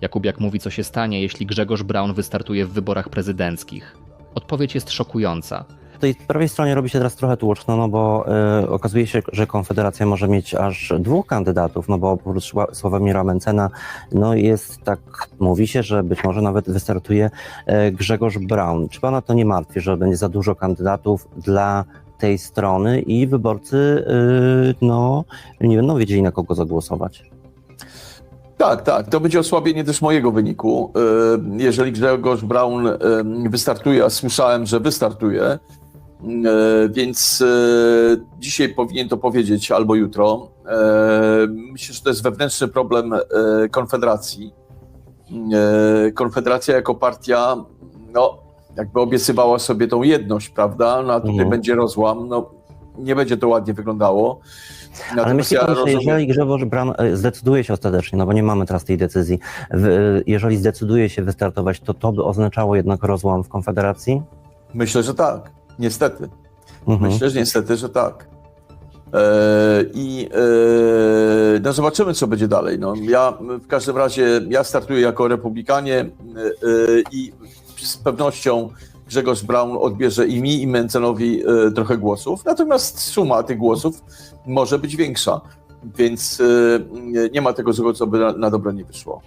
Jakubiak mówi, co się stanie, jeśli Grzegorz Braun wystartuje w wyborach prezydenckich. Odpowiedź jest szokująca. Po tej prawej stronie robi się teraz trochę tłoczno, no bo e, okazuje się, że Konfederacja może mieć aż dwóch kandydatów, no bo oprócz Sła- Sławomira Mencena, no jest tak, mówi się, że być może nawet wystartuje e, Grzegorz Braun. Czy pana to nie martwi, że będzie za dużo kandydatów dla tej strony i wyborcy, e, no, nie będą wiedzieli na kogo zagłosować? Tak, tak. To będzie osłabienie też mojego wyniku. E, Jeżeli Grzegorz Braun e, wystartuje, a słyszałem, że wystartuje, e, więc dzisiaj powinien to powiedzieć albo jutro. Myślę, że to jest wewnętrzny problem Konfederacji. Konfederacja jako partia, no, jakby obiecywała sobie tą jedność, prawda? No, a tutaj Mhm. będzie rozłam. No, nie będzie to ładnie wyglądało. Ale Natomiast myśli ja pan, że rozumiem- jeżeli Grzegorz Braun e, zdecyduje się ostatecznie, no bo nie mamy teraz tej decyzji, e, jeżeli zdecyduje się wystartować, to to by oznaczało jednak rozłam w Konfederacji? Myślę, że tak. Niestety. Mhm. Myślę, że niestety, że tak. E, I no zobaczymy, co będzie dalej. No, ja w każdym razie ja startuję jako republikanie i z pewnością Grzegorz Braun odbierze i mi, i Mencenowi e, trochę głosów. Natomiast suma tych głosów może być większa. Więc e, nie ma tego złego, co by na, na dobro nie wyszło.